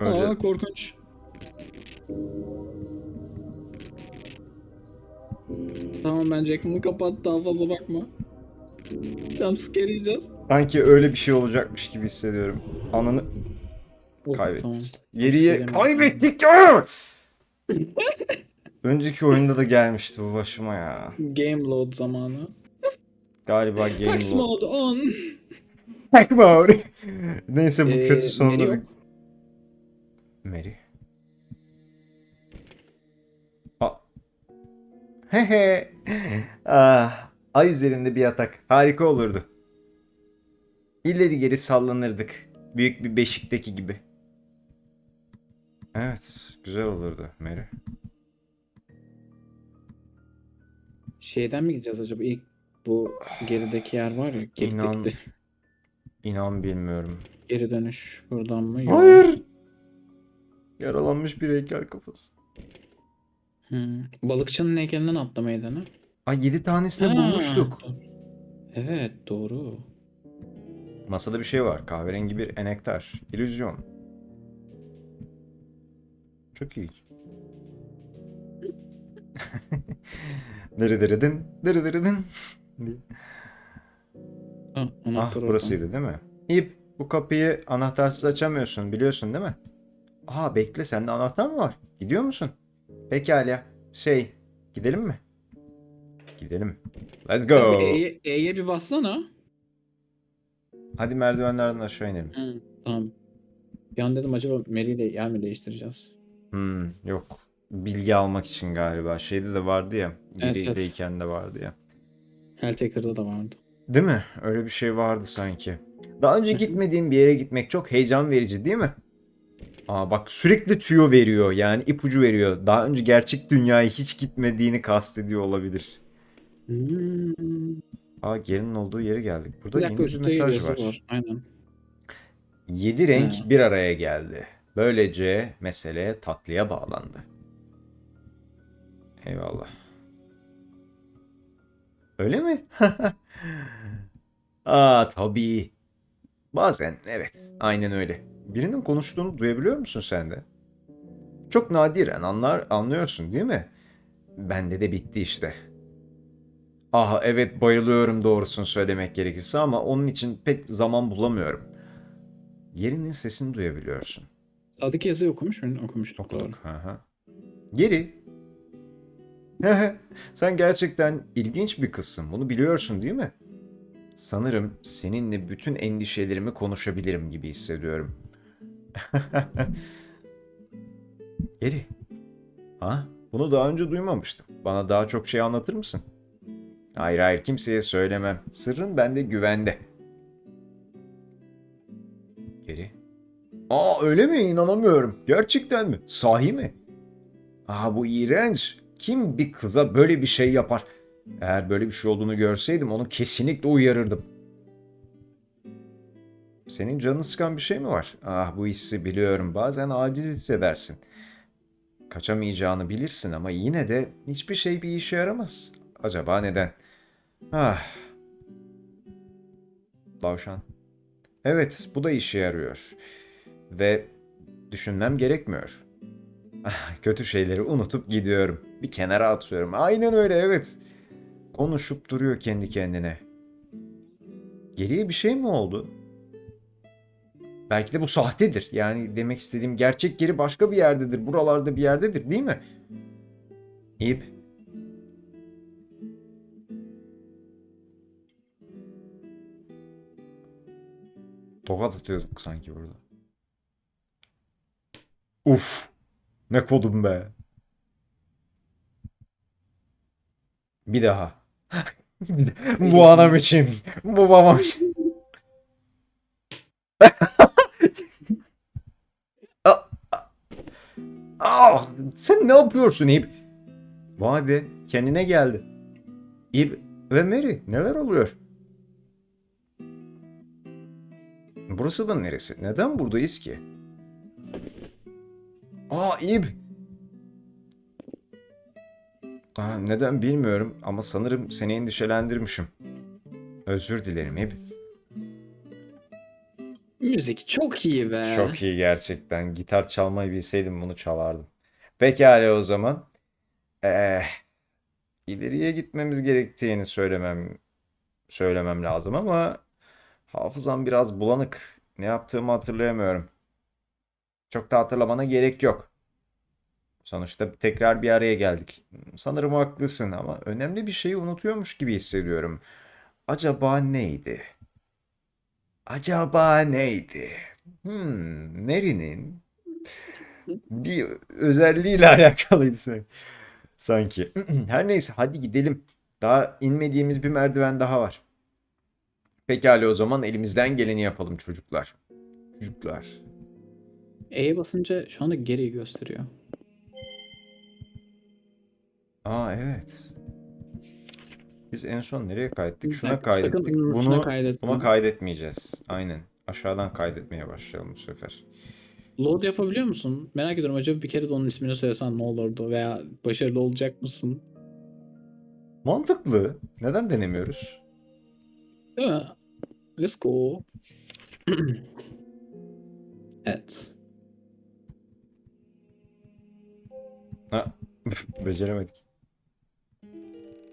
Önce Aa korkunç. Tamam bence ekranı kapat daha fazla bakma. Jumpscare yiyeceğiz. sanki öyle bir şey olacakmış gibi hissediyorum. Ananı Oh, kaybettik. Tamam. Geriye Jumpscare kaybettik. Önceki oyunda da gelmişti bu başıma ya. Game load zamanı. Galiba game Max load. mode on. Hack mode. Neyse bu Ee, kötü sonunda Mary. Mary. Hehe. ah, ay üzerinde bir yatak. Harika olurdu. İleri geri sallanırdık. Büyük bir beşikteki gibi. Evet, güzel olurdu Mary. Şeyden mi gideceğiz acaba? İlk bu gerideki yer var ya. Gerideki İnan- de. İnan bilmiyorum. Geri dönüş buradan mı? Yok. Hayır. Yaralanmış bir heykel kafası. Hmm. Balıkçının heykelinden atla meydana. Ay 7 tanesini Ha, bulmuştuk. doğru. Evet doğru. Masada bir şey var. Kahverengi bir enektar. İllüzyon. Çok iyi. Dırıdırıdın, dırıdırıdın diye. Ha, Ah anahtar oradan. burasıydı değil mi? İp bu kapıyı anahtarsız açamıyorsun biliyorsun değil mi? Aa bekle sende anahtar mı var? Gidiyor musun? Pekala. Şey gidelim mi? Gidelim. Let's go. E'ye, E'ye bir bassana. Hadi merdivenlerden aşağı inelim. Hı, tamam. Bir an dedim acaba Mary ile yer mi değiştireceğiz? Hmm, yok. Bilgi almak için galiba. Şeyde de vardı ya. Evet, evet. De vardı ya. Helltaker'da da vardı. Değil mi? Öyle bir şey vardı sanki. Daha önce gitmediğim bir yere gitmek çok heyecan verici değil mi? Aa bak sürekli tüyo veriyor yani ipucu veriyor. Daha önce gerçek dünyaya hiç gitmediğini kastediyor olabilir. Hmm. Aa gelinin olduğu yere geldik. Burada Bir yeni bir mesaj var. var. Aynen. Yedi renk Ha. bir araya geldi. Böylece mesele tatlıya bağlandı. Eyvallah. Öyle mi? Aa tabii. Bazen evet. Aynen öyle. Birinin konuştuğunu duyabiliyor musun sen de? Çok nadiren anlar anlıyorsun değil mi? Bende de bitti işte. Ah evet bayılıyorum doğrusunu söylemek gerekirse ama onun için pek zaman bulamıyorum. Yerinin sesini duyabiliyorsun. Sağdaki yazıyı okumuş muydun? Okumuştuk doğru. Okuduk. Hı hı. Geri. Sen gerçekten ilginç bir kızsın. Bunu biliyorsun değil mi? Sanırım seninle bütün endişelerimi konuşabilirim gibi hissediyorum. Geri. Ha? Bunu daha önce duymamıştım. Bana daha çok şey anlatır mısın? Hayır hayır kimseye söylemem. Sırrın bende güvende. Aa öyle mi? İnanamıyorum. Gerçekten mi? Sahi mi? Aa bu iğrenç. Kim bir kıza böyle bir şey yapar? Eğer böyle bir şey olduğunu görseydim onu kesinlikle uyarırdım. Senin canını sıkan bir şey mi var? Ah bu hissi biliyorum. Bazen aciz hissedersin. Kaçamayacağını bilirsin ama yine de hiçbir şey bir işe yaramaz. Acaba neden? Ah. Tavşan. Evet, bu da işe yarıyor. Ve düşünmem gerekmiyor. Kötü şeyleri unutup gidiyorum. Bir kenara atıyorum. Aynen öyle evet. Konuşup duruyor kendi kendine. Geriye bir şey mi oldu? Belki de bu sahtedir. Yani demek istediğim gerçek geri başka bir yerdedir. Buralarda bir yerdedir değil mi? İp. Tokat atıyorduk sanki burada. Uf. Ne kodum be. Bir daha. Bu anam için. Bu babam için. Ah, ah. Ah, sen ne yapıyorsun İp? Vay be kendine geldi. İp ve Mary neler oluyor? Burası da neresi? Neden buradayız ki? Aa İb. Aa, neden bilmiyorum ama sanırım seni endişelendirmişim. Özür dilerim İb. Müzik çok iyi be. Çok iyi gerçekten. Gitar çalmayı bilseydim bunu çalardım. Pekala o zaman. Ee, ileriye gitmemiz gerektiğini söylemem söylemem lazım ama hafızam biraz bulanık. Ne yaptığımı hatırlayamıyorum. Çok da hatırlamana gerek yok. Sonuçta tekrar bir araya geldik. Sanırım haklısın ama önemli bir şeyi unutuyormuş gibi hissediyorum. Acaba neydi? Acaba neydi? Hmm, Mary'nin bir özelliğiyle alakalıydı san- sanki. Her neyse hadi gidelim. Daha inmediğimiz bir merdiven daha var. Pekala o zaman elimizden geleni yapalım çocuklar. Çocuklar. E'ye basınca şu anda geriyi gösteriyor. Aa evet. Biz en son nereye kaydettik? Şuna sakın kaydettik. unutma Bunu kaydetme. buna kaydetmeyeceğiz. Aynen. Aşağıdan kaydetmeye başlayalım bu sefer. Load yapabiliyor musun? Merak ediyorum acaba bir kere de onun ismini söylesen ne olurdu veya başarılı olacak mısın? Mantıklı. Neden denemiyoruz? Değil mi? Let's go. evet. Ha, beceremedik.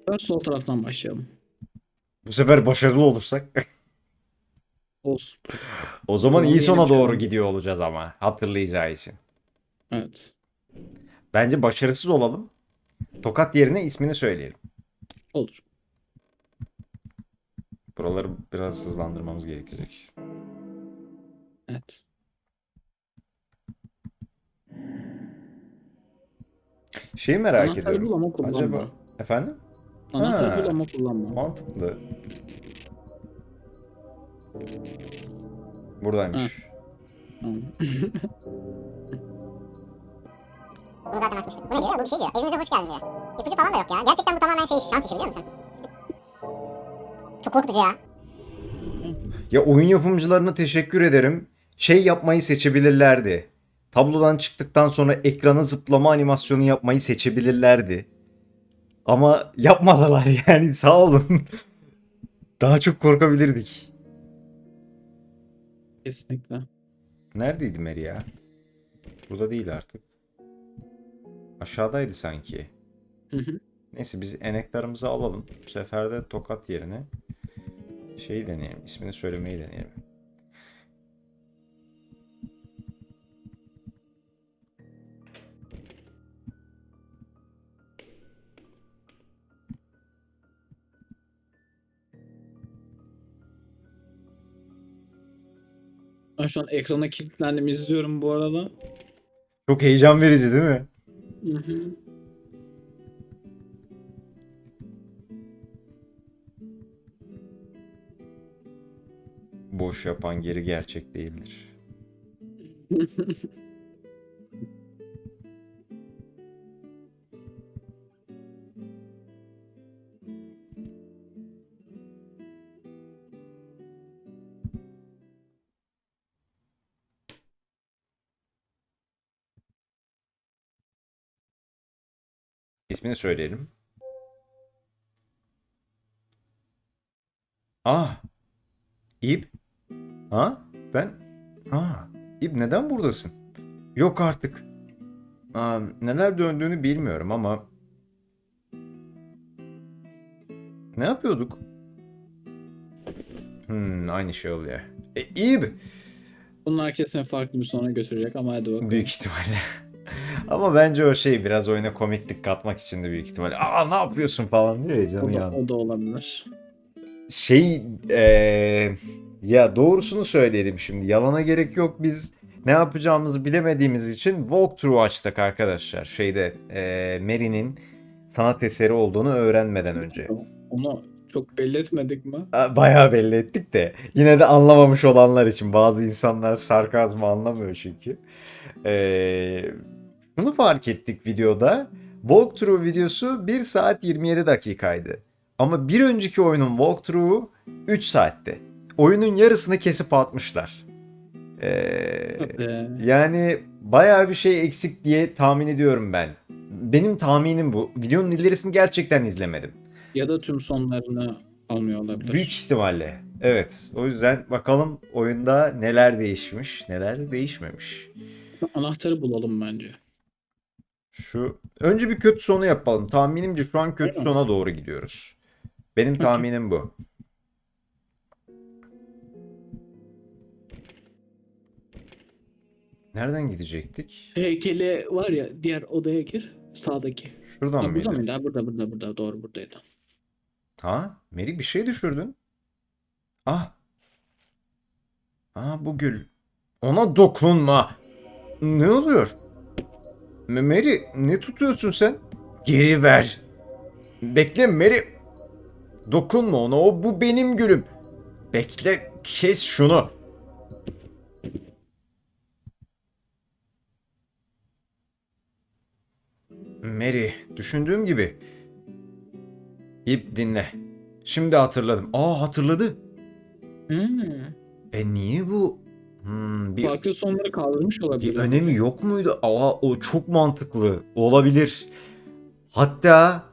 Ben sol taraftan başlayalım. Bu sefer başarılı olursak Olsun. o zaman iyi sona doğru gidiyor olacağız ama hatırlayacağı için. Evet. Bence başarısız olalım. Tokat yerine ismini söyleyelim. Olur. Buraları biraz hızlandırmamız gerekecek. Evet. Şeyi merak Anahtarı ediyorum. bul ama kullanma. Acaba efendim? Anahtarı Ha. bul ama kullanma. Mantıklı. Buradaymış. Tamam. Bunu zaten açmıştık. Bu ne diyor? Bu bir şey diyor. Evimize hoş geldin diyor. İpucu falan da yok ya. Gerçekten bu tamamen şey şans işi biliyor musun? Çok korkutucu ya. Ya oyun yapımcılarına teşekkür ederim. Şey yapmayı seçebilirlerdi. Tablodan çıktıktan sonra ekrana zıplama animasyonu yapmayı seçebilirlerdi. Ama yapmadılar yani sağ olun. Daha çok korkabilirdik. Kesinlikle. Neredeydi Mary ya? Burada değil artık. Aşağıdaydı sanki. Hı hı. Neyse biz enektarımızı alalım. Bu sefer de tokat yerine şeyi deneyelim. ismini söylemeyi deneyelim. Ben şu an ekrana kilitlendim izliyorum bu arada. Çok heyecan verici değil mi? Hı hı. Boş yapan geri gerçek değildir. İsmini söyleyelim. Ah. İb. Ha? Ben? Ha. İb neden buradasın? Yok artık. Aa, neler döndüğünü bilmiyorum ama... Ne yapıyorduk? Hmm, aynı şey oluyor. E, İb! Bunlar kesin farklı bir sona götürecek ama hadi bakalım. Büyük ihtimalle. Ama bence o şey biraz oyuna komiklik katmak için de büyük ihtimalle. Aa ne yapıyorsun falan diyor ya canı O da, o da olabilir. Şey eee, ya doğrusunu söyleyelim şimdi. Yalana gerek yok. Biz ne yapacağımızı bilemediğimiz için walkthrough açtık arkadaşlar. Şeyde eee Mary'nin sanat eseri olduğunu öğrenmeden önce. Onu çok belli etmedik mi? Bayağı belli ettik de yine de anlamamış olanlar için bazı insanlar sarkazmı anlamıyor çünkü. Eee şunu fark ettik videoda. Walkthrough videosu 1 saat 27 dakikaydı. Ama bir önceki oyunun walkthrough'u 3 saatti. Oyunun yarısını kesip atmışlar. Hadi. yani bayağı bir şey eksik diye tahmin ediyorum ben. Benim tahminim bu. Videonun ilerisini gerçekten izlemedim. Ya da tüm sonlarını almıyor olabilir. Büyük ihtimalle. Evet. O yüzden bakalım oyunda neler değişmiş, neler değişmemiş. Anahtarı bulalım bence. Şu önce bir kötü sonu yapalım. Tahminimce şu an kötü sona doğru gidiyoruz. Benim tahminim bu. Nereden gidecektik? Heykeli var ya diğer odaya gir. Sağdaki. Şuradan Ha, mıydı? burada mıydı? Ha, burada burada burada. Doğru buradaydı. Ha? Meri bir şey düşürdün. Ah. Aa bu gül. Ona dokunma. Ne oluyor? Mary ne tutuyorsun sen? Geri ver. Bekle Mary. Dokunma ona. O bu benim gülüm. Bekle kes şunu. Mary, düşündüğüm gibi. İp dinle. Şimdi hatırladım. Aa hatırladı. Hmm. E niye bu? Hmm, bir, Farklı sonları kaldırmış olabilir. bir önemi yok muydu? Aa o çok mantıklı. Olabilir. Hatta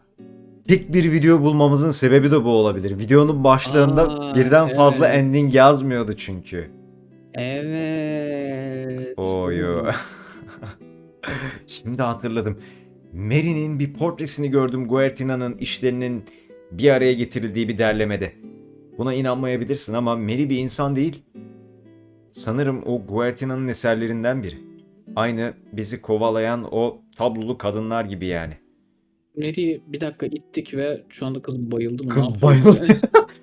tek bir video bulmamızın sebebi de bu olabilir. Videonun başlarında Aa, birden fazla evet. ending yazmıyordu çünkü. Evet. Oyo. Şimdi hatırladım. Mary'nin bir portresini gördüm Guertina'nın işlerinin bir araya getirildiği bir derlemede. Buna inanmayabilirsin ama Mary bir insan değil. Sanırım o Guertina'nın eserlerinden biri. Aynı bizi kovalayan o tablolu kadınlar gibi yani. Mary'i bir dakika ittik ve şu anda kız bayıldı mı? Kız bayıldı.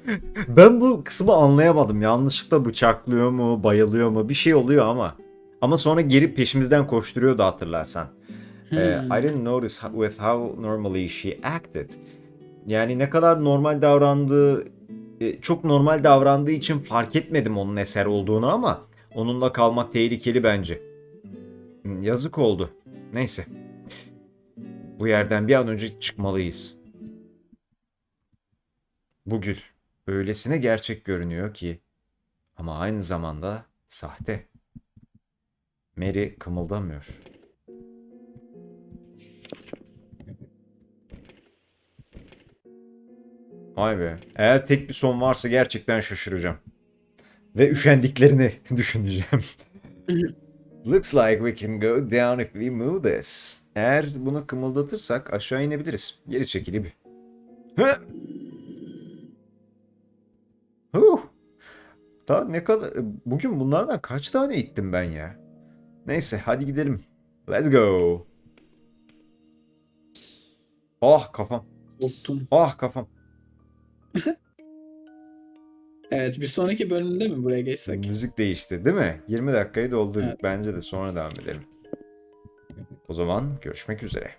Ben bu kısmı anlayamadım. Yanlışlıkla bıçaklıyor mu, bayılıyor mu bir şey oluyor ama. Ama sonra geri peşimizden koşturuyordu hatırlarsan. Ee, Hmm. I didn't notice with how normally she acted. Yani ne kadar normal davrandığı, çok normal davrandığı için fark etmedim onun eser olduğunu ama onunla kalmak tehlikeli bence. Hmm, Yazık oldu. Neyse. Bu yerden bir an önce çıkmalıyız. Bu gül öylesine gerçek görünüyor ki ama aynı zamanda sahte. Mary kımıldamıyor. Vay be. Eğer tek bir son varsa gerçekten şaşıracağım. Ve üşendiklerini düşüneceğim. Looks like we can go down if we move this. Eğer bunu kımıldatırsak aşağı inebiliriz. Geri çekili bir. Hı! Huh! Daha ne kadar... Bugün bunlardan kaç tane ittim ben ya? Neyse hadi gidelim. Let's go. Ah kafam. Korktum. Ah kafam. Evet bir sonraki bölümde mi buraya geçsek? Müzik değişti değil mi? 20 dakikayı doldurduk. Evet. Bence de sonra devam edelim. O zaman görüşmek üzere.